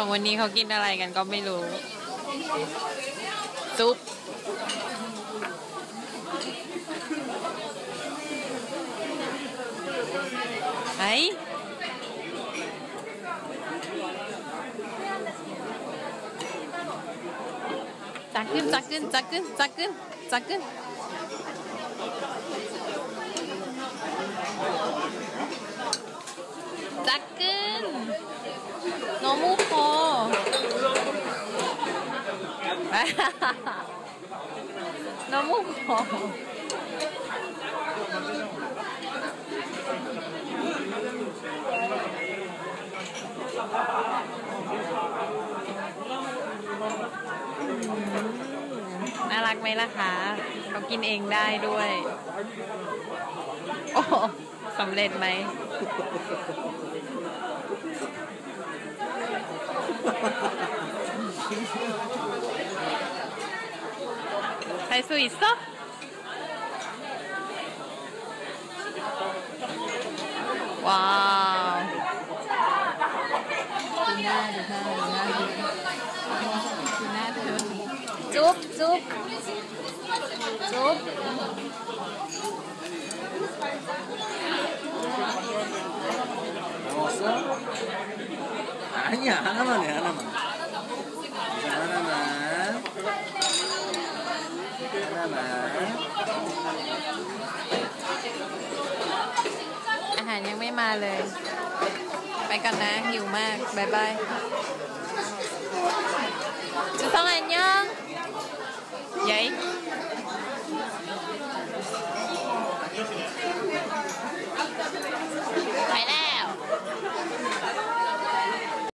สองวันนี้เขากินอะไรกันก็ไม่รู้ ซุปไอ้จักขึ้นจักขึ้นจักขึ้นจักขึ้นจักขึ้น จักขึ้น มูโคนมูโคน่ารักไหมล่ะคะเขากินเองได้ด้วย โอ้สำเร็จไหม 갈 수 있어? 와우. 쪽, 쪽. 쪽. 아니 하나만 해 하나만 하나만 하나만 아한ยังไม่มาเลยไปกันนะหิวมากบายบายจุดสองอันยังยัย